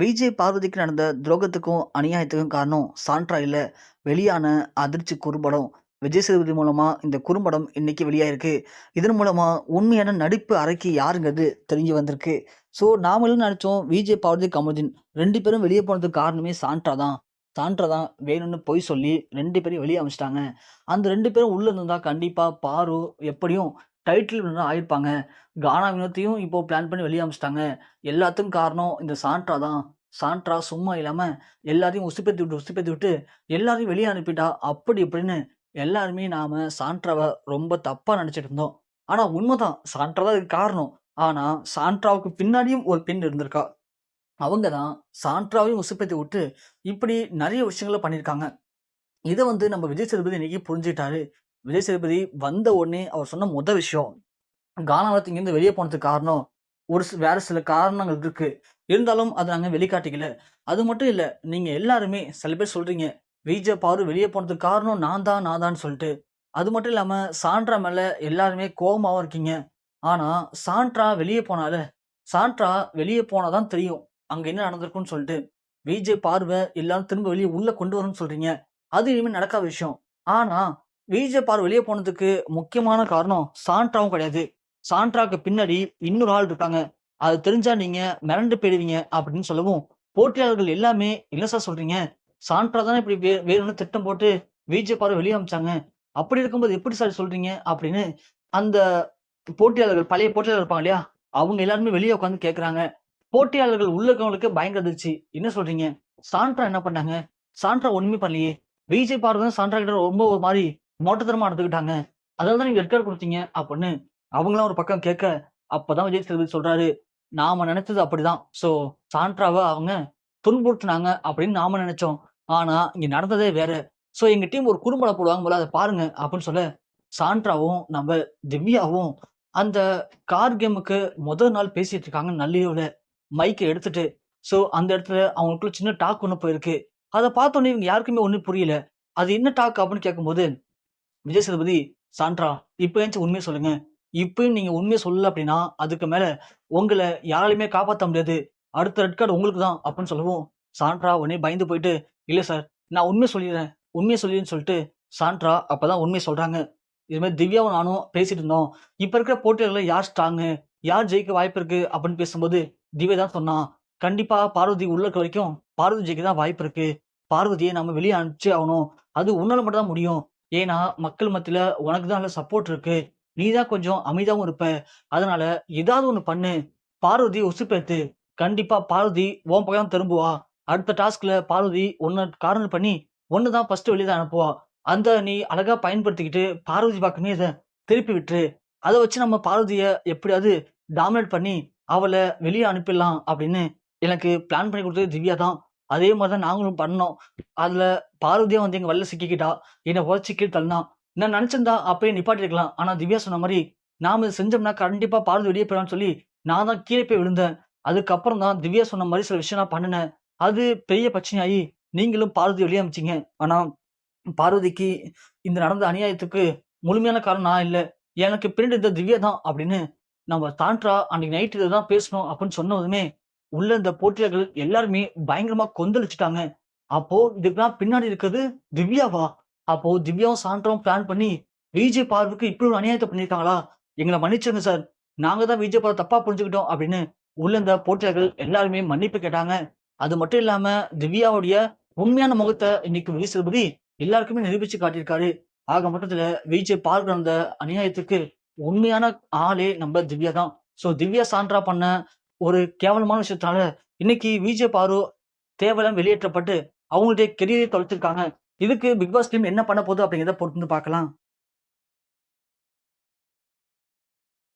விஜய் பார்வதிக்கு நடந்த துரோகத்துக்கும், அநியாயத்துக்கும் காரணம் சாண்ட்ரா இல்லை வெளியான அதிர்ச்சி குறும்படம். விஜய் சேதுபதி மூலமாக இந்த குறும்படம் இன்னைக்கு வெளியாயிருக்கு. இதன் மூலமாக உண்மையான நடிப்பு அறைக்கு யாருங்கிறது தெரிஞ்சு வந்திருக்கு. ஸோ நாமளும் நினச்சோம் விஜய், பார்வதி, கமலுதீன் ரெண்டு பேரும் வெளியே போனதுக்கு காரணமே சான்றா தான். சாண்ட்ரா தான் வேணும்னு பொய் சொல்லி ரெண்டு பேரும் வெளியே அமைச்சிட்டாங்க அந்த ரெண்டு பேரும் உள்ளே இருந்தால் கண்டிப்பாக பாரு எப்படியும் டைட்டில் வின்னரா ஆயிருப்பாங்க. கானா வினத்தையும் இப்போ பிளான் பண்ணி வெளியே அமைச்சிட்டாங்க எல்லாத்துக்கும் காரணம் இந்த சாண்ட்ரா தான். சாண்ட்ரா சும்மா இல்லாமல் எல்லாரையும் உசுப்பேத்தி விட்டு உசுப்பேத்தி விட்டு எல்லாரையும் வெளியே அனுப்பிட்டா, அப்படி இப்படின்னு எல்லாருமே நாம சாண்ட்ராவை ரொம்ப தப்பாக நினச்சிட்டு இருந்தோம். ஆனால் உண்மைதான் சாண்ட்ரா தான் இதுக்கு காரணம். ஆனால் சாண்ட்ராவுக்கு பின்னாடியும் ஒரு பெண் இருந்திருக்கா. அவங்க தான் சாண்ட்ராவையும் உசுப்பேத்தி விட்டு இப்படி நிறைய விஷயங்கள பண்ணியிருக்காங்க. இதை வந்து நம்ம விஜய் சேதுபதி இன்னைக்கு புரிஞ்சுக்கிட்டாரு. விஜய் சேதுபதி வந்த உடனே அவர் சொன்ன முதல் விஷயம், கானாவ இங்கேருந்து வெளியே போனதுக்கு காரணம் ஒரு வேற சில காரணங்கள் இருக்கு. இருந்தாலும் அதை நாங்கள் வெளிக்காட்டிக்கல. அது மட்டும் இல்லை நீங்கள் எல்லாருமே சில பேர் சொல்கிறீங்க விஜய், பாரு வெளியே போனதுக்கு காரணம் நான் தான் நான் தான்னு சொல்லிட்டு. அது மட்டும் இல்லாமல் சாண்ட்ரா மேலே எல்லாருமே கோபமாகவும் இருக்கீங்க. ஆனால் சாண்ட்ரா வெளியே போனால, சாண்ட்ரா வெளியே போனால் தான் தெரியும். அங்கே என்ன நடந்திருக்கும்னு சொல்லிட்டு. விஜய், பார்வை எல்லாரும் திரும்ப வெளியே உள்ளே கொண்டு வரணும்னு சொல்கிறீங்க அது இனிமேல் நடக்காத விஷயம். ஆனால் விஜய், பார் வெளியே போனதுக்கு முக்கியமான காரணம் சாண்ட்ராவும் கிடையாது. சாண்ட்ராவுக்கு பின்னாடி இன்னொரு ஆள் இருக்காங்க. அது தெரிஞ்சா நீங்க மிரண்டு போயிடுவீங்க அப்படின்னு சொல்லவும், போட்டியாளர்கள் எல்லாமே என்ன சார் சொல்றீங்க? சாண்ட்ரா தானே இப்படி வே வேணும்னு திட்டம் போட்டு விஜய், பார் வெளிய அனுப்பிச்சாங்க. அப்படி இருக்கும்போது எப்படி சார் சொல்றீங்க? அப்படின்னு அந்த போட்டியாளர்கள் பழைய போட்டியாளர் இருப்பாங்க இல்லையா? அவங்க எல்லாருமே வெளியே உட்காந்து கேட்கறாங்க. போட்டியாளர்கள் உள்ள இருக்கவங்களுக்கு பயங்கர அதிர்ச்சி. என்ன சொல்றீங்க? சாண்ட்ரா என்ன பண்ணாங்க? சாண்ட்ரா ஒண்ணுமே பண்ணலையே. விஜய், பார் தான் சாண்ட்ரா கிட்ட ரொம்ப ஒரு மாதிரி மொட்டத்தனமா நடந்துக்கிட்டாங்க. அதனால தான் நீங்க ரெட் கொடுத்தீங்க அப்படின்னு அவங்களாம் ஒரு பக்கம் கேட்க, அப்பதான் விஜய் சேதுபதி சொல்றாரு, நாம நினைச்சது அப்படிதான். ஸோ சாண்ட்ராவை அவங்க துன்புறுத்துனாங்க அப்படின்னு நாம நினைச்சோம் ஆனா இங்க நடந்ததே வேற. ஸோ எங்க டீம் ஒரு குறும்படம் போடுவாங்க போல அதை பாருங்க அப்படின்னு சொல்ல, சாண்ட்ராவும் நம்ம திவ்யாவும் அந்த கார் கேமுக்கு முதல் நாள் பேசிட்டு இருக்காங்க நல்லியோட மைக்கை எடுத்துட்டு. ஸோ அந்த இடத்துல அவங்களுக்குள்ள சின்ன டாக் ஒன்று போயிருக்கு. அதை பார்த்தோன்னே இவங்க யாருக்குமே ஒன்றும் புரியல. அது என்ன டாக் அப்படின்னு கேட்கும்போது, விஜய் சேதுபதி, சாண்ட்ரா இப்பயாச்சும் உண்மையை சொல்லுங்க. இப்பயும் நீங்க உண்மையை சொல்லல அப்படின்னா, அதுக்கு மேல உங்களை யாராலையுமே காப்பாற்ற முடியாது. அடுத்த ரெட் கார்டு உங்களுக்கு தான் அப்படின்னு சொல்லவும், சாண்ட்ரா உடனே பயந்து போயிட்டு, இல்லை சார் நான் உண்மையை சொல்லிடுறேன் உண்மையை சொல்லிடுன்னு சொல்லிட்டு சாண்ட்ரா அப்பதான் உண்மையை சொல்றாங்க. இது மாதிரி திவ்யாவும் நானும் பேசிட்டு இருந்தோம். இப்ப இருக்கிற போட்டியாளர்கள் யார் ஸ்ட்ராங்கு? யார் ஜெயிக்க வாய்ப்பு இருக்கு? அப்படின்னு பேசும்போது, திவ்யா தான் சொன்னான் கண்டிப்பா பார்வதி உள்ள இருக்க வரைக்கும் பார்வதி ஜெயிக்க தான் வாய்ப்பு இருக்கு. பார்வதியை நம்ம வெளியே அனுப்பிச்சு ஆகணும். அது உன்னால மட்டும் தான் முடியும். ஏன்னா மக்கள் மத்தியில உனக்கு தான் சப்போர்ட் இருக்கு. நீ தான் கொஞ்சம் அமைதியாவும் இருப்ப. அதனால ஏதாவது ஒண்ணு பண்ணு. பார்வதி உசுப்பேத்து. கண்டிப்பா பார்வதி உன் பக்கம் திரும்புவா. அடுத்த டாஸ்க்ல பார்வதி ஒன்னு காரணம் பண்ணி, ஒன்று தான் ஃபர்ஸ்ட் வெளியே தான் அனுப்புவா. அந்த நீ அழகா பயன்படுத்திக்கிட்டு பார்வதி பக்கமே இதை திருப்பி விட்டுரு. அதை வச்சு நம்ம பார்வதியை எப்படியாவது டாமினேட் பண்ணி அவளை வெளியே அனுப்பிடலாம் அப்படின்னு எனக்கு பிளான் பண்ணி கொடுத்தது திவ்யா தான். அதே மாதிரி தான் நாங்களும் பண்ணோம். அதில் பார்வதியாக வந்து எங்கள் வலையில சிக்கிக்கிட்டா. என்னை உதைச்சு கீழ தள்ளினா. நான் நினச்சிருந்தா அப்பயே நிப்பாட்டியிருக்கலாம். ஆனால் திவ்யா சொன்ன மாதிரி நாம் செஞ்சோம்னா கண்டிப்பாக பார்வதி வெளியே போயிடலாம்னு சொல்லி, நான் தான் கீழே போய் விழுந்தேன். அதுக்கப்புறம் தான் திவ்யா சொன்ன மாதிரி சில விஷயம் நான் பண்ணினேன் அது பெரிய பிரச்சனையாகி நீங்களும் பார்வதி வெளியே அனுப்பிச்சீங்க. ஆனால் பார்வதிக்கு இந்த நடந்த அநியாயத்துக்கு முழுமையான காரணம் நான் இல்லை எனக்கு பின்னாடி இந்த திவ்யா தான் அப்படின்னு நம்ம தாண்டா அன்னைக்கு நைட்டு இதை தான் பேசணும் அப்படின்னு சொன்னதுமே, உள்ள இருந்த போட்டியாளர்கள் எல்லாருமே பயங்கரமா கொந்தளிச்சுட்டாங்க. அப்போ இதுக்கெல்லாம் பின்னாடி இருக்கிறது திவ்யாவா? அப்போ திவ்யாவும் சாண்ட்ராவும் பிளான் பண்ணி, விஜய், பார்வுக்கு இப்படி ஒரு அநியாயத்தை பண்ணியிருக்காங்களா? எங்களை மன்னிச்சிருங்க சார். நாங்க தான் விஜய், பார்வை தப்பா புரிஞ்சுக்கிட்டோம் அப்படின்னு உள்ள இருந்த போட்டியாளர்கள் எல்லாருமே மன்னிப்பு கேட்டாங்க. அது மட்டும் இல்லாம திவ்யாவுடைய உண்மையான முகத்தை இன்னைக்கு விஜய் சேதுபதி எல்லாருக்குமே நிரூபிச்சு காட்டியிருக்காரு. ஆக மொத்தத்துல விஜய், பார்க்கிற அந்த அநியாயத்துக்கு உண்மையான ஆளே நம்ம திவ்யா தான். ஸோ திவ்யா, சாண்ட்ரா பண்ண ஒரு கேவலமான விஷயத்தினால, இன்னைக்கு விஜய், பாரு தேவையில்லாம வெளியேற்றப்பட்டு அவங்களுடைய கெரியரை தொலைச்சிருக்காங்க. இதுக்கு பிக் பாஸ் டீம் என்ன பண்ண போகுது அப்படிங்கிறத பொறுத்து பார்க்கலாம்.